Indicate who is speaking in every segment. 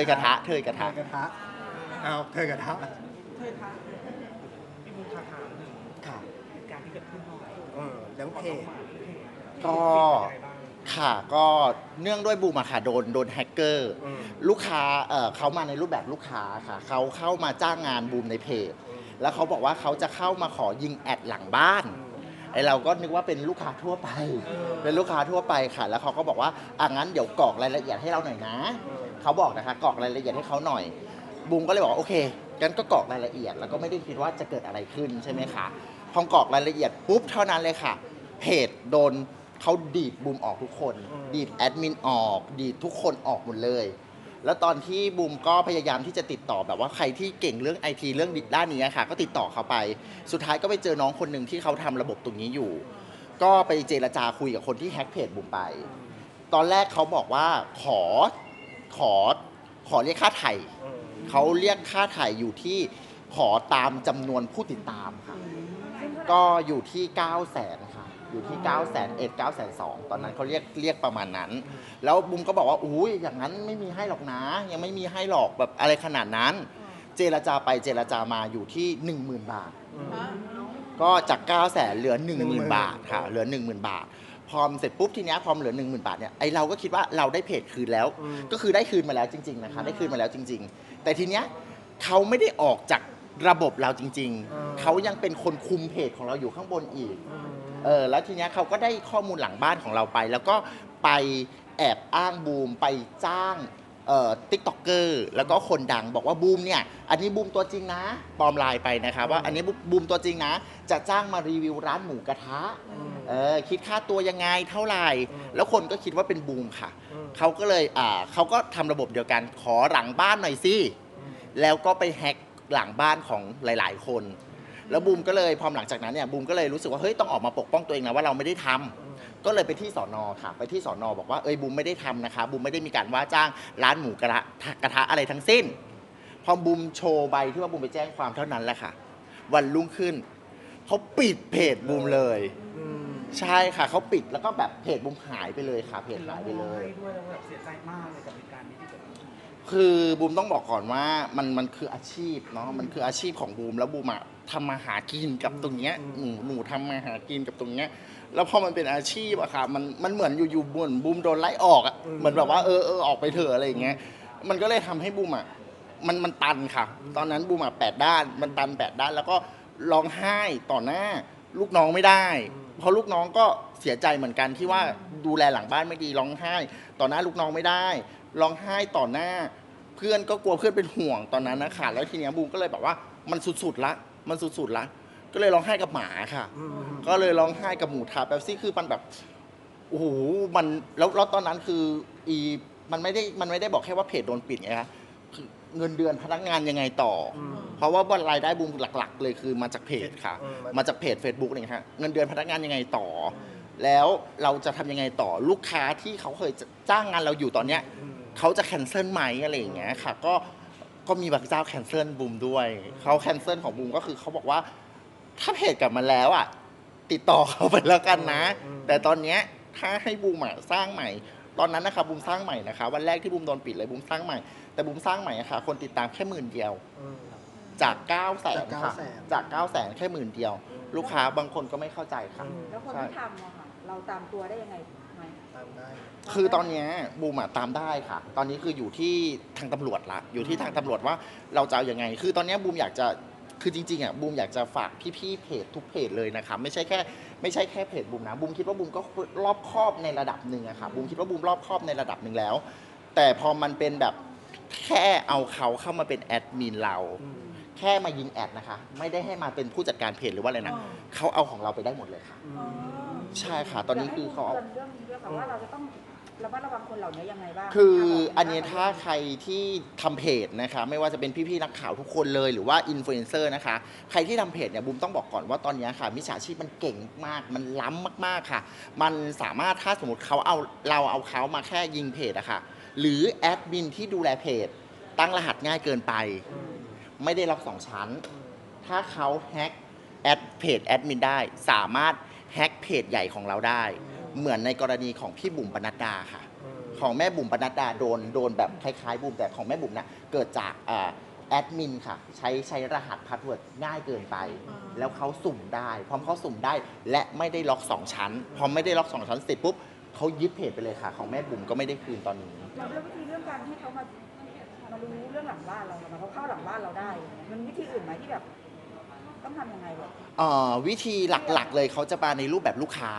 Speaker 1: ยกระทะเทยกระ
Speaker 2: เธ
Speaker 1: ทะ
Speaker 2: อกระทะเอาเธอกระทะ
Speaker 3: เคยคะพี่มุกถามหนึ่ง
Speaker 1: ค่ะ
Speaker 3: เหตุการณ์ที่เกิดขึ้นหน่อย
Speaker 2: เออแล้วเพจ
Speaker 1: ก็ ค่ะก็เนื่องด้วยบูมอะค่ะโดนโดนแฮกเกอร์
Speaker 2: อืม
Speaker 1: ลูกค้าเอ่อเขามาในรูปแบบลูกค้าค่ะ เขาเข้ามาจ้างงานบูมในเพจ แล้วเขาบอกว่าเขาจะเข้ามาขอยิงแอดหลังบ้าน ไอเราก็นึกว่าเป็นลูกค้าทั่วไป เป็นลูกค้าทั่วไปค่ะ แล้วเขาก็บอกว่าอะงั้นเดี๋ยวกรอกรายละเอียดให้เราหน่อยนะ เขาบอกนะคะกรอกรายละเอียดให้เขาหน่อยบูมก็เลยบอกว่าโอเคงั้นก็กรอกรายละเอียด แล้วก็ไม่ได้คิดว่าจะเกิดอะไรขึ้นใช่ไหมคะพอกรอกรายละเอียดปุ๊บเท่านั้นเลยค่ะเพจโดนเขาดีดบูมออกทุกคน
Speaker 2: อืม
Speaker 1: ดีดแอดมินออก ดีดทุกคนออกหมดเลย แล้วตอนที่บูมก็พยายามที่จะติดต่อแบบว่าใครที่เก่งเรื่องไอทีเรื่องด้านนี้ค่ะ ก็ติดต่อเขาไป สุดท้ายก็ไปเจอน้องคนหนึ่งที่เขาทำระบบตรงนี้อยู่ ก็ไปเจรจาคุยกับคนที่แฮ็กเพจบูมไป ตอนแรกเขาบอกว่าขอ ขอขอเรียกค่าไถ่
Speaker 2: อืม
Speaker 1: เขาเรียกค่าไถ่อยู่ที่ขอตามจำนวนผู้ติดตามค่ะ ก็อยู่ที่ 9 0 0แสนค่ะ อยู่ที่ 9 0 0แสนเอ็ดเก้าแสนสองตอนนั้นเขาเรียกเรียกประมาณนั้น แล้วบุมก็บอกว่าอุ้ยอย่างนั้นไม่มีให้หรอกนะ ยังไม่มีให้หรอกแบบอะไรขนาดนั้น เจรจาไปเจรจามาอยู่ที่ 10,000 บาท
Speaker 2: อืม
Speaker 1: ก็จาก 9 0 0แสนเหลือ10,000
Speaker 2: 10,000
Speaker 1: บาทค่ะ เหลือ 10,000 บาท พอเสร็จปุ๊บทีเนี้ยพอเหลือ10,000 บาทเนี่ยไอเราก็คิดว่าเราได้เพจคืนแล้ว
Speaker 2: อืม
Speaker 1: ก็คือได้คืนมาแล้วจริงๆนะคะได้คืนมาแล้วจริง ๆ แต่ทีเนี้ยเขาไม่ได้ออกจากระบบเราจริงๆเขายังเป็นคนคุมเพจของเราอยู่ข้างบนอีก เออแล้วทีเนี้ยเขาก็ได้ข้อมูลหลังบ้านของเราไป แล้วก็ไปแอบอ้างบูมไปจ้างเอ่อติ๊กต็อกเกอร์แล้วก็คนดังบอกว่าบูมเนี่ยอันนี้บูมตัวจริงนะปลอมไลน์ไปนะครับว่าอันนี้บูมตัวจริงนะ จะจ้างมารีวิวร้านหมูกระทะ
Speaker 2: อืม
Speaker 1: เออคิดค่าตัวยังไงเท่าไหร่
Speaker 2: อืม
Speaker 1: แล้วคนก็คิดว่าเป็นบูมค่ะ
Speaker 2: อืม
Speaker 1: เขาก็เลยอ่าเขาก็ทำระบบเดียวกันขอหลังบ้านหน่อยสิ แล้วก็ไปแฮ็กหลังบ้านของหลาย ๆ คน แล้วบูมก็เลยพอหลังจากนั้นเนี่ยบูมก็เลยรู้สึกว่าเฮ้ยต้องออกมาปกป้องตัวเองนะว่าเราไม่ได้ทำก็เลยไปที่สอนอค่ะ ไปที่สอนอบอกว่าเอ้ยบูมไม่ได้ทำนะคะบูมไม่ได้มีการว่าจ้างร้านหมูกระทะกระทะอะไรทั้งสิ้น พอบูมโชว์ใบที่ว่าบูมไปแจ้งความเท่านั้นแหละค่ะ วันรุ่งขึ้นเขาปิดเพจบูมเลย
Speaker 2: อืม
Speaker 1: ใช่ค่ะเขาปิดแล้วก็แบบเพจบูมหายไปเลยค่ะ เพจหายไปเลย
Speaker 3: ด้วยแล้วแบบเสียใจมากเลยกับเหตุการณ์นี้ที่เกิดขึ้น
Speaker 1: คือบูมต้องบอกก่อนว่ามันมันคืออาชีพเนาะมันคืออาชีพของบูมแล้วบูมอะทำมาหากินกับตรงเนี้ย
Speaker 2: อืม
Speaker 1: หนูหนูทำมาหากินกับตรงเนี้ยแล้วพอมันเป็นอาชีพอะค่ะมันมันเหมือนอยู่ๆบุนบูมโดนไล่ออกอะเหมือนแบบว่าเออเออออกไปเถอะอะไรอย่างเงี้ยมันก็เลยทำให้บูมอะมันมันตันค่ะ ตอนนั้นบูมอะแปดด้านมันตันแปดด้านแล้วก็ร้องไห้ต่อหน้าลูกน้องไม่ได้ เพราะลูกน้องก็เสียใจเหมือนกันที่ว่าดูแลหลังบ้านไม่ดีร้องไห้ ต่อหน้าลูกน้องไม่ได้ร้องไห้ต่อหน้า เพื่อนก็กลัวเพื่อนเป็นห่วงตอนนั้นนะคะแล้วทีเนี้ยบูมก็เลยแบบว่ามันสุดๆละ มันสุดๆละ ก็เลยร้องไห้กับหมาค่ะ ก็เลยร้องไห้กับหมูทาแป๊บซี่คือมันแบบโอ้โหมันแล้วแล้วตอนนั้นคืออีมันไม่ได้มันไม่ได้บอกแค่ว่าเพจโดนปิดไงคะ เงินเดือนพนักงานยังไงต่ออ
Speaker 2: อืม
Speaker 1: เพราะว่ารายได้บูมหลัก ๆ เลยคือมาจากเพจค่ะ
Speaker 2: อืม
Speaker 1: มาจากเพจ Facebook เนี่ยฮะเงินเดือนพนักงานยังไงต่อแล้วเราจะทำยังไงต่อลูกค้าที่เขาเคยจ้างงานเราอยู่ตอนเนี้ย
Speaker 2: อืม
Speaker 1: เขาจะแคนเซิลไหมอะไรอย่างเงี้ยค่ะ ก็ก็มีบางเจ้าแคนเซิลบูมด้วยเขาแคนเซิลของบูมก็คือเขาบอกว่า ถ้าเพจกลับมาแล้วอะติดต่อเขาไปแล้วกันนะ
Speaker 2: อืม
Speaker 1: แต่ตอนเนี้ยถ้าให้บูมอะสร้างใหม่ ตอนนั้นนะคะบูมสร้างใหม่นะคะ วันแรกที่บูมโดนปิดเลยบูมสร้างใหม่แต่บูมสร้างใหม่อะค่ะคนติดตามแค่หมื่นเดียว
Speaker 2: อืม
Speaker 1: จาก9ก้าแสน
Speaker 2: จาก
Speaker 1: ค่ะ
Speaker 2: 900,000
Speaker 1: จาก9ก้าแสนแค่หมื่นเดียว
Speaker 2: อืม
Speaker 1: ลูกค้าบางคนก็ไม่เข้าใจค่ะ
Speaker 2: อืม
Speaker 4: แล้วคนที่ทำอะค่ะ เราตามตัวได้ยังไงไหม
Speaker 2: ตามได้
Speaker 1: คือตอนเนี้ยบูมอะตามได้ค่ะ ตอนนี้คืออยู่ที่ทางตำรวจละอยู่ที่ทางตำรวจว่าเราจะเอายังไง คือตอนเนี้ยบูมอยากจะคือจริงๆอะบูมอยากจะฝากพี่ๆเพจทุกเพจเลยนะคะ ไม่ใช่แค่ ไม่ใช่แค่เพจบูมนะบูมคิดว่าบูมก็รอบครอบในระดับหนึ่งอะค่ะบูมคิดว่าบูมรอบครอบในระดับหนึ่งแล้ว แต่พอมันเป็นแบบแค่เอาเขาเข้ามาเป็นแอดมินเรา
Speaker 2: อืม
Speaker 1: แค่มายิงแอดนะคะ ไม่ได้ให้มาเป็นผู้จัดการเพจหรือว่าอะไรนะเขาเอาของเราไปได้หมดเลยค่ะ
Speaker 2: อื
Speaker 4: อ๋อ
Speaker 2: ม
Speaker 1: ใช่ค่ะ ตอนนี้คือเขาเอา
Speaker 4: เตือนเรื่องนี้ด้วยค่ะว่าเราจะต้อง ระมัดระวังคนเหล่านี้ยังไงบ้าง
Speaker 1: คืออันนี้ถ้าใครที่ทำเพจนะคะไม่ว่าจะเป็นพี่ๆนักข่าวทุกคนเลยหรือว่าอินฟลูเอนเซอร์นะคะใครที่ทำเพจเนี่ยบูมต้องบอกก่อนว่าตอนนี้ค่ะมิจฉาชีพมันเก่งมากมันล้ำมากๆค่ะ มันสามารถถ้าสมมติเขาเอาเราเอาเขามาแค่ยิงเพจอะค่ะหรือแอดมินที่ดูแลเพจ ตั้งรหัสง่ายเกินไป ไม่ได้ล็อกสองชั้น ถ้าเขาแฮ็กแอดเพจแอดมินได้ สามารถแฮ็กเพจใหญ่ของเราได้ เหมือนในกรณีของพี่บุ๋มปนัดดาค่ะ
Speaker 2: อืม
Speaker 1: ของแม่บุ๋มปนัดดาโดนโดนแบบคล้ายๆบุ๋มแต่ของแม่บุ๋มน่ะเกิดจากอ่าแอดมินค่ะ ใช้ใช้รหัสพาสเวิร์ดง่ายเกินไป แล้วเขาสุ่มได้พอเขาสุ่มได้ และไม่ได้ล็อก 2 ชั้น พอไม่ได้ล็อก 2 ชั้นเสร็จปุ๊บเขายึดเพจไปเลยค่ะ ของแม่บุ๋มก็ไม่ได้คืนตอนนี้
Speaker 4: เราเรื่องวิธีเรื่องการให้เขามามารู้เรื่องหลังบ้านเรามาเขาเข้าหลังบ้านเราได้ มันวิธีอื่นไหมที่แบบ ต้องทำยังไงแบบ
Speaker 1: เอ่อวิธีหลักๆ เลยเขาจะมาในรูปแบบลูกค้า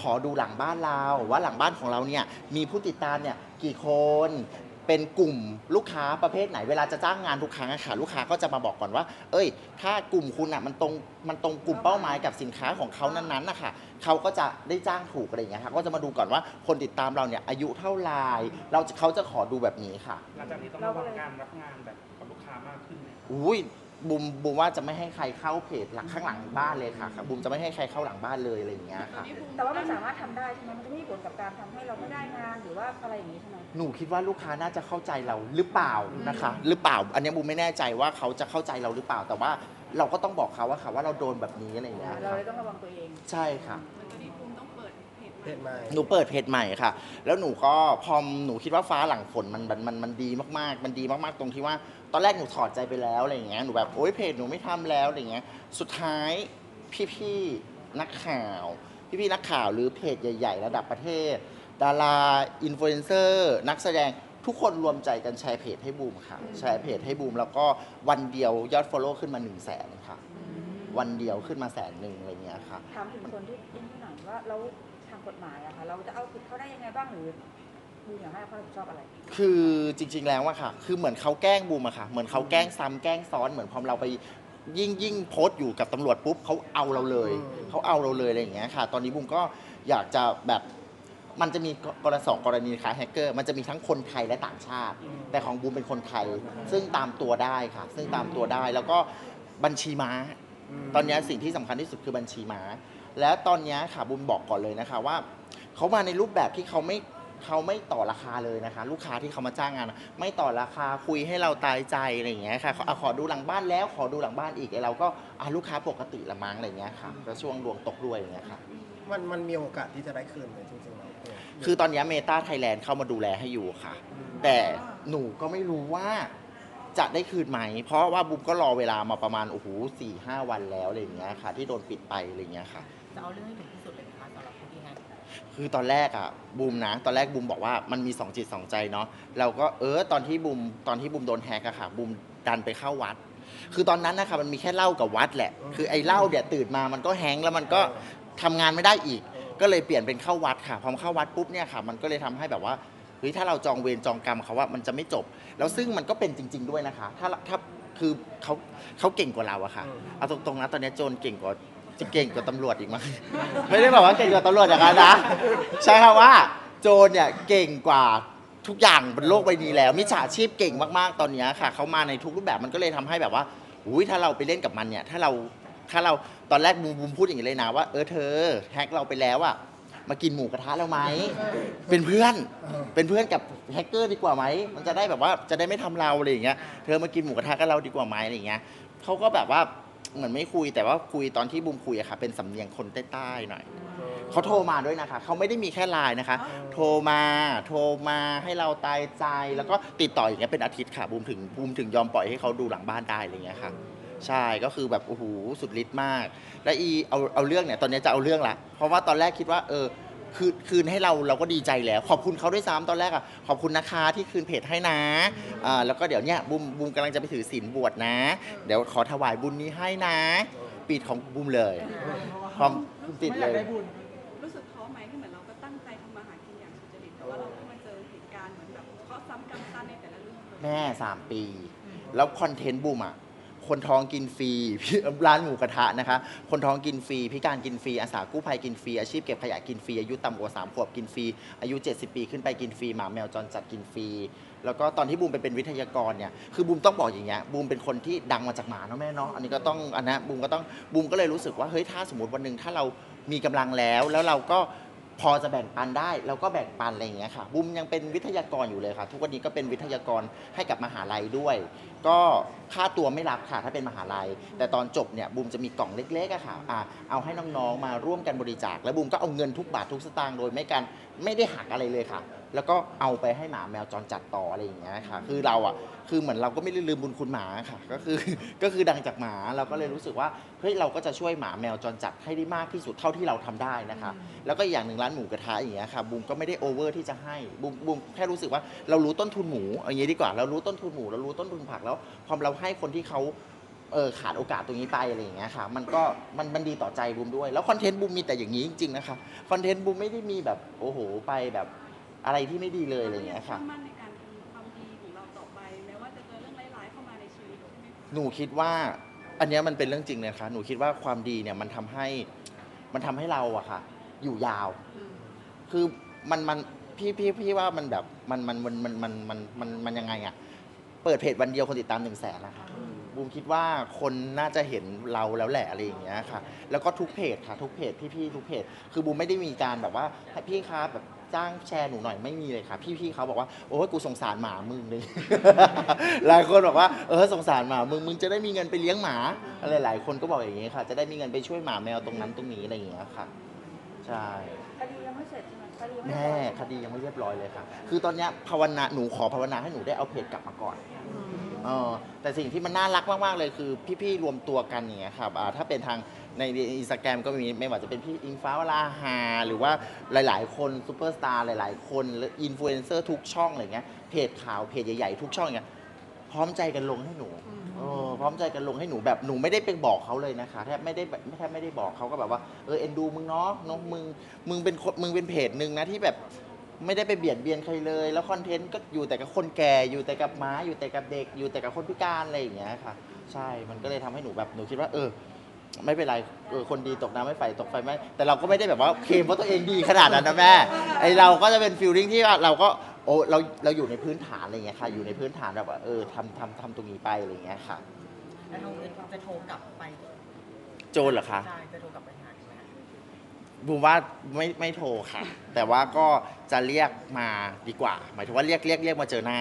Speaker 1: ขอดูหลังบ้านเราว่าหลังบ้านของเราเนี่ยมีผู้ติดตามเนี่ยกี่คนเป็นกลุ่มลูกค้าประเภทไหนเวลาจะจ้างงานทุกครั้งอะค่ะลูกค้าก็จะมาบอกก่อนว่า เอ้ย ถ้ากลุ่มคุณอะมันตรงมันตรงกลุ่มเป้าหมายกับสินค้าของเขานั้นๆนะคะเขาก็จะได้จ้างถูกอะไรอย่างเงี้ยค่ะก็จะมาดูก่อนว่าคนติดตามเราเนี่ยอายุเท่าไหรเราจะเขาจะขอดูแบบนี้ค่ะ
Speaker 3: หลังจากนี้ต้องระวังการรับงานแบบกับลูกค้ามากขึ้นไหม
Speaker 1: อุ้ย บุมบุมว่าจะไม่ให้ใครเข้าเพจหลังข้างหลังบ้านเลยค่ะครับบุมจะไม่ให้ใครเข้าหลังบ้านเลยอะไรอย่างเงี้ยค่ะ
Speaker 4: แต่ว่ามันสามารถทำได้ใช่ไหมมันจะไม่มีผลกับการทำให้เราไม่ได้งานหรือว่าอะไรอย่างนี้ใช่ไหม
Speaker 1: หนูคิดว่าลูกค้าน่าจะเข้าใจเราหรือเปล่านะคะ หรือเปล่า อันนี้บุมไม่แน่ใจว่าเขาจะเข้าใจเราหรือเปล่า แต่ว่าเราก็ต้องบอกเขาว่าค่ะว่าเราโดนแบบนี้อะไรอย่างเงี้ย
Speaker 4: เรา
Speaker 1: ค่ะ
Speaker 4: เลยต้องระวังตัวเอง
Speaker 1: ใช่ค่ะ
Speaker 5: ตอนนี้ภูมิต้องเปิด เพจ
Speaker 2: เพจใหม่
Speaker 1: หนูเปิดเพจใหม่ค่ะ แล้วหนูก็พอหนูคิดว่าฟ้าหลังฝนมันมันมันมันดีมากๆ มันดีมากๆตรงที่ว่า ตอนแรกหนูถอดใจไปแล้วอะไรอย่างเงี้ย หนูแบบโอ๊ยเพจหนูไม่ทำแล้วอะไรอย่างเงี้ย สุดท้ายพี่ๆนักข่าว พี่ๆนักข่าวหรือเพจใหญ่ๆ ระดับประเทศ ดาราอินฟลูเอนเซอร์นักแสดงทุกคนรวมใจกันแชร์เพจให้บูมค่ะ แชร์เพจให้บูมแล้วก็วันเดียวยอด Follow ขึ้นมา1 0 0 0 0แสนค่ะ วันเดียวขึ้นมาแสนหนึ่งอะไรอย่างเงี้ยค่ะ
Speaker 4: ถามถึงคนที่ยื่นที่หน่อยว่าเราทางกฎหมายอะค่ะเราจะเอาผิดเขาได้ยังไงบ้างหรือดูอยากให้เขารับผิดชอบอะไร
Speaker 1: คือจริง ๆ แล้วอะค่ะ คือเหมือนเขาแกล้งบูมอะค่ะ เหมือนเขาแกล้งซ้ำแกล้งซ้อนเหมือนพอเราไปยิ่งยิ่งโพสต์อยู่กับตำรวจปุ๊บเขาเอาเราเลย
Speaker 2: อืม
Speaker 1: เขาเอาเราเลยอะไรอย่างเงี้ยค่ะ ตอนนี้บูมก็อยากจะแบบมันจะมีกรณีสองกรณีคล้ายแฮกเกอร์มันจะมีทั้งคนไทยและต่างชาติ แต่ของบูมเป็นคนไทย ซึ่งตามตัวได้ค่ะ ซึ่งตามตัวได้แล้วก็บัญชีม้า ตอนนี้สิ่งที่สำคัญที่สุดคือบัญชีม้า แล้วตอนนี้ค่ะบุญบอกก่อนเลยนะคะว่าเขามาในรูปแบบที่เขาไม่เขาไม่ต่อราคาเลยนะคะ ลูกค้าที่เขามาจ้างงานอะไม่ต่อราคาคุยให้เราตายใจอะไรอย่างเงี้ยค่ะขออะขอดูหลังบ้านแล้วขอดูหลังบ้านอีกไอ้เราก็อะลูกค้าปกติละมั้งอะไรอย่างเงี้ยค่ะแล้วช่วงดวงตกด้วยอย่างเงี้ยค่ะ
Speaker 2: มันมันมีโอกาสที่จะได้คืนไหมจริงๆแล้ว
Speaker 1: คือตอนนี้เมตาไทยแลนด์เข้ามาดูแลให้อยู่ค่ะ แต่หนูก็ไม่รู้ว่าจะได้คืนไหม เพราะว่าบุมก็รอเวลามาประมาณโอ้โหสี่ห้าวันแล้วอะไรอย่างเงี้ยค่ะ ที่โดนปิดไปอะไรอย่างเงี้ยค่ะ
Speaker 6: จะเอาเรื่องให้ถึงที่สุดเลยไหมคะสำหรับคนที่แฮก
Speaker 1: คือตอนแรกอะบูมนะ ตอนแรกบูมบอกว่ามันมีสองจิตสองใจเนาะเราก็เออตอนที่บูมตอนที่บูมโดนแฮกอะค่ะบูมดันไปเข้าวัด คือตอนนั้นนะคะมันมีแค่เหล้ากับวัดแหละ คือไอ้เหล้าเนี่ยตื่นมามันก็แฮงก์แล้วมันก็ทำงานไม่ได้อีก ก็เลยเปลี่ยนเป็นเข้าวัดค่ะพอเข้าวัดปุ๊บเนี่ยค่ะ มันก็เลยทำให้แบบว่าเฮ้ยถ้าเราจองเวรจองกรรมเขาว่ามันจะไม่จบ แล้วซึ่งมันก็เป็นจริง ๆ ด้วยนะคะ ถ้าถ้าคือเขาเขาเก่งกว่าเราอะค่ะเอาตรงๆนะตอนนี้โจรเก่งกว่า จะเก่งกว่าตำรวจอีกมั้ง ไม่ได้บอกว่าเก่งกว่าตำรวจอย่างนั้นนะ ใช่ค่ะว่าโจรเนี่ยเก่งกว่าทุกอย่างบนโลกใบนี้แล้วมิจฉาชีพเก่งมากๆตอนนี้ค่ะ เขามาในทุกรูปแบบมันก็เลยทำให้แบบว่าอุ้ยถ้าเราไปเล่นกับมันเนี่ย ถ้าเราถ้าเราตอนแรกบูมบูมพูดอย่างนี้เลยนะว่าเออเธอแฮกเราไปแล้วอะมากินหมูกระทะแล้วไหมเป็นเพื่อนเป็นเพื่อนกับแฮกเกอร์ดีกว่าไหมมันจะได้แบบว่าจะได้ไม่ทำเราอะไรอย่างเงี้ยเธอมากินหมูกระทะกับเราดีกว่าไหมอะไรอย่างเงี้ยเขาก็แบบว่า เหมือนไม่คุยแต่ว่าคุยตอนที่บูมคุยอะค่ะ เป็นสำเนียงคนใต้ๆหน่อยเขาโทรมาด้วยนะคะเขาไม่ได้มีแค่ไลน์นะคะ โทรมาโทรมาให้เราตายใจแล้วก็ติดต่ออย่างเงี้ยเป็นอาทิตย์ค่ะบูมถึงบูมถึงยอมปล่อยให้เขาดูหลังบ้านได้อะไรเงี้ยค่ะ ใช่ก็คือแบบโอ้โหสุดฤทธิ์มาก และอีเอาเอาเรื่องเนี่ยตอนนี้จะเอาเรื่องละเพราะว่าตอนแรกคิดว่าเออ คืนคืนให้เราเราก็ดีใจแล้ว ขอบคุณเขาด้วยซ้ำตอนแรกอะขอบคุณนะคะที่คืนเพจให้นะอ่าแล้วก็เดี๋ยวเนี่ยบูมบูมกำลังจะไปถือศีลบวชนะ เดี๋ยวขอถวายบุญนี้ให้นะ ปิดของบูมเลยพร้อมติดเลย
Speaker 5: รู้สึกท้อไหมที่เหมือนเราก็ตั้งใจทำมาหากินอย่างสุจริตแต่ว่าเราก็มาเจอเหตุการณ์เหมือนแบบเคราะห์ซ้ำกรรมซัดในแต่ละเรื่องเลย
Speaker 1: แม่สามปี แล้วคอนเทนต์บูมอะ คนท้องกินฟรีร้านหมูกระทะนะคะ คนท้องกินฟรีพิการกินฟรีอาสากู้ภัยกินฟรีอาชีพเก็บขยะกินฟรีอายุต่ำกว่า3ขวบกินฟรีอายุ 70 ปีขึ้นไปกินฟรีหมาแมวจรจัดกินฟรีแล้วก็ตอนที่บูมไปเป็นวิทยากรเนี่ยคือบูมต้องบอกอย่างเงี้ยบูมเป็นคนที่ดังมาจากหมาเนาะแม่เนาะอันนี้ก็ต้องอันนะบูมก็ต้องบูมก็เลยรู้สึกว่าเฮ้ยถ้าสมมติวันหนึ่งถ้าเรามีกำลังแล้วแล้วเราก็ พอจะแบ่งปันได้เราก็แบ่งปันอะไรอย่างเงี้ยค่ะบุมยังเป็นวิทยากรอยู่เลยค่ะ ทุกวันนี้ก็เป็นวิทยากรให้กับมหาลัยด้วย ก็ค่าตัวไม่รับค่ะถ้าเป็นมหาลัย แต่ตอนจบเนี่ยบุมจะมีกล่องเล็กๆอะค่ะอ่าเอาให้น้องๆมาร่วมกันบริจาค แล้วบุมก็เอาเงินทุกบาททุกสตางค์โดยไม่การไม่ได้หักอะไรเลยค่ะ แล้วก็เอาไปให้หมาแมวจรจัดต่ออะไรอย่างเงี้ยค่ะ คือเราอะคือเหมือนเราก็ไม่ได้ลืมบุญคุณหมาค่ะ ก็คือก็คือดังจากหมาเราก็เลยรู้สึกว่าเฮ้ยเราก็จะช่วยหมาแมวจรจัดให้ได้มากที่สุดเท่าที่เราทำได้นะคะ แล้วก็อีกอย่างหนึ่งร้านหมูกระทะอย่างเงี้ยค่ะบูมก็ไม่ได้โอเวอร์ที่จะให้บูมบูมแค่รู้สึกว่าเรารู้ต้นทุนหมูเอาอย่างนี้ดีกว่าเรารู้ต้นทุนหมูเรารู้ต้นทุนผักแล้วพอเราให้คนที่เขาเออขาดโอกาสตรงนี้ไปอะไรอย่างเงี้ยค่ะ มันก็มันมันดีต่อใจบูมด้วย แล้วคอนเทนต์บูมมีแต่อย่างนี้จริงๆนะคะคอนเทนต์บูมไม่ได้มีแบบโอ้โหไปแบบ อะไรที่ไม่ดีเลยอะไรอย่างเงี้ยค่ะ
Speaker 5: เชื่อมั่นในการทำความดีของเราต่อไป แม้ว่าจะเจอเรื่องร้ายๆเข้ามาในชีวิตใช่ไหมคะ
Speaker 1: หนูคิดว่าอันเนี้ยมันเป็นเรื่องจริงเลยนะคะ หนูคิดว่าความดีเนี่ยมันทำให้มันทำให้เราอะค่ะ อยู่ยาว คือมันมันพี่พี่พี่ว่ามันแบบมันมันมันมันมันมันมันมันยังไงอะเปิดเพจวันเดียวคนติดตามหนึ่งแสนนะคะบูมคิดว่าคนน่าจะเห็นเราแล้วแหละอะไรอย่างเงี้ยค่ะ แล้วก็ทุกเพจค่ะ ทุกเพจพี่ๆทุกเพจ คือบูมไม่ได้มีการแบบว่าให้พี่ครับแบบ จ้างแชร์หนูหน่อยไม่มีเลยค่ะ พี่ๆเขาบอกว่าโอ้ยกูสงสารหมามึงเลย หลายคนบอกว่าเออสงสารหมามึงมึงจะได้มีเงินไปเลี้ยงหมาอะไรหลายคนก็บอกอย่างนี้ค่ะ จะได้มีเงินไปช่วยหมาแมวตรงนั้นตรงนี้อะไรอย่างเงี้ยค่ะใช่
Speaker 4: คดียังไม่เสร็จใช่ไหมคดียังไม่
Speaker 1: แม่
Speaker 4: เสร็จ
Speaker 1: คดียังไม่เรียบร้อยเลยค่ะ คือตอนเนี้ยภาวนาหนูขอภาวนาให้หนูได้เอาเพจกลับมาก่อน เออแต่สิ่งที่มันน่ารักมากๆเลยคือพี่ๆรวมตัวกันอย่างเงี้ยครับอ่าถ้าเป็นทางในอินสตาแกรมก็มีไม่ว่าจะเป็นพี่อิงฟ้าวราหา หรือว่าหลายๆ คนซูเปอร์สตาร์หลายๆ คนหรืออินฟลูเอนเซอร์ทุกช่องอะไรเงี้ยเพจข่าวเพจใหญ่ๆทุกช่องเงี้ยพร้อมใจกันลงให้หนูเออพร้อมใจกันลงให้หนูแบบหนูไม่ได้ไปบอกเขาเลยนะคะแทบไม่ได้แบบแทบไม่ได้บอกเขาก็แบบว่าเออเอ็นดูมึงเนาะเน้องมึงมึงเป็นคนมึงเป็นเพจหนึ่งนะที่แบบ ไม่ได้ไปเบียดเบียนใครเลย แล้วคอนเทนต์ก็อยู่แต่กับคนแก่อยู่แต่กับม้าอยู่แต่กับเด็ก อยู่แต่กับคนพิการอะไรอย่างเงี้ยค่ะ ใช่มันก็เลยทำให้หนูแบบหนูคิดว่า เออ ไม่เป็นไรเออคนดีตกน้ำไม่ไฟตกไฟไหมแต่เราก็ไม่ได้แบบว่าเคลมว่าตัวเองดีขนาดนั้นนะแม่ไอเราก็จะเป็นฟิลลิ่งที่ว่าเราก็โอ้เราเราอยู่ในพื้นฐานอะไรอย่างเงี้ยค่ะ อยู่ในพื้นฐานแบบว่าเออทำทำทำตรงนี้ไปอะไรอย่างเงี้ยค่ะ
Speaker 6: แล้วน้องเอิร์ธจะโทรกลับไป
Speaker 1: โจรเหรอคะ
Speaker 6: ใช่จะโทรกลับไปหาไหมคะ
Speaker 1: บูมว่าไม่ไม่โทรค่ะ แต่ว่าก็จะเรียกมาดีกว่า หมายถึงว่าเรียกเรียกเรียกมาเจอหน้า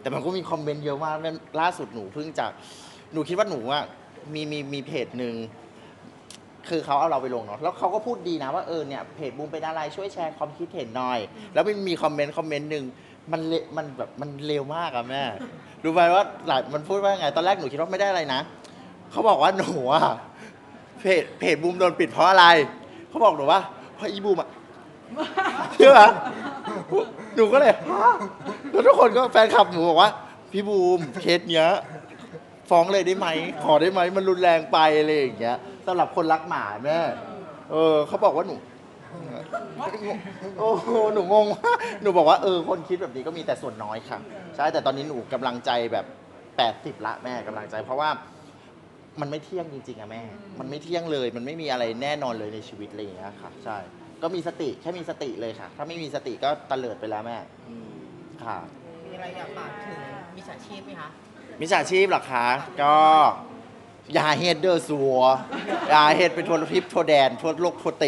Speaker 1: แต่มันก็มีคอมเมนต์เยอะมากล่าสุดหนูเพิ่งจะหนูคิดว่าหนูอะมีมีมีเพจหนึ่งคือเขาเอาเราไปลงเนาะแล้วเขาก็พูดดีนะว่าเออเนี่ยเพจบูมเป็นอะไรช่วยแชร์ความคิดเห็นหน่อย แล้วมันมีคอมเมนต์คอมเมนต์หนึ่งมันเลมันแบบมันเร็วมากอะแม่รู้ไหมว่าหลายมันพูดว่าไงตอนแรกหนูคิดว่าไม่ได้อะไรนะเขาบอกว่าหนูอะเพจเพจบูมโดนปิดเพราะอะไร เขาบอกหนูว่าพราะอีบูมอะเชื่อไหมหนูก็เลยฮะแล้วทุกคนก็แฟนคลับหนูบอกว่า พี่บูมเคสเนี้ยฟ้องเลยได้ไหม ขอได้ไหมมันรุนแรงไปอะไรอย่างเงี้ยสำหรับคนรักหมาแม่เออเขาบอกว่าหนู โอ้โหหนูงงหนูบอกว่าเออคนคิดแบบนี้ก็มีแต่ส่วนน้อยค่ะ ใช่แต่ตอนนี้หนูกำลังใจแบบแปดสิบละแม่กำลังใจเพราะว่า มันไม่เที่ยงจริงๆอะแม่ มันไม่เที่ยงเลย มันไม่มีอะไรแน่นอนเลยในชีวิตอะไรอย่างเงี้ยค่ะ ใช่ ก็มีสติแค่มีสติเลยค่ะ ถ้าไม่มีสติก็ตะเลิดไปแล้วแม่ค่ะ
Speaker 6: มีอะไรอยากฝากถึงมิจฉาชีพไหมคะ
Speaker 1: มิจฉาชีพเหรอคะ ก็อย่าเฮ็ดเดอร์สัวอย่าเฮ็ดเป็นทัวร์ทิปทัวร์แดนทัวร์โลกทัวร์เต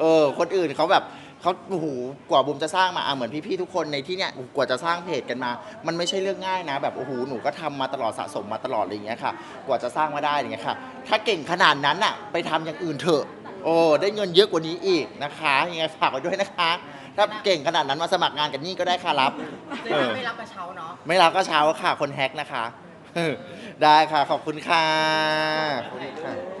Speaker 1: เออ คนอื่นเขาแบบ เขาโอ้โหกว่าบุมจะสร้างมาอะเหมือนพี่ๆทุกคนในที่เนี้ยกว่าจะสร้างเพจกันมา มันไม่ใช่เรื่องง่ายนะ แบบโอ้โหหนูก็ทำมาตลอดสะสมมาตลอดอะไรอย่างเงี้ยค่ะ กว่าจะสร้างมาได้อย่างเงี้ยค่ะ ถ้าเก่งขนาดนั้นอะไปทำอย่างอื่นเถอะ โอ้ได้เงินเยอะกว่านี้อีกนะคะยังไงฝากไว้ด้วยนะคะ ถ้าเก่งขนาดนั้นมาสมัครงานกันนี่ก็ได้ค่ะรับ
Speaker 6: เจ๊ไม่รับกระเช้าเนาะ
Speaker 1: ไม่รับก็เช้าค่ะ คนแฮกนะคะ ได้ค่ะ ขอบคุณค่ะขอบคุณค่ะ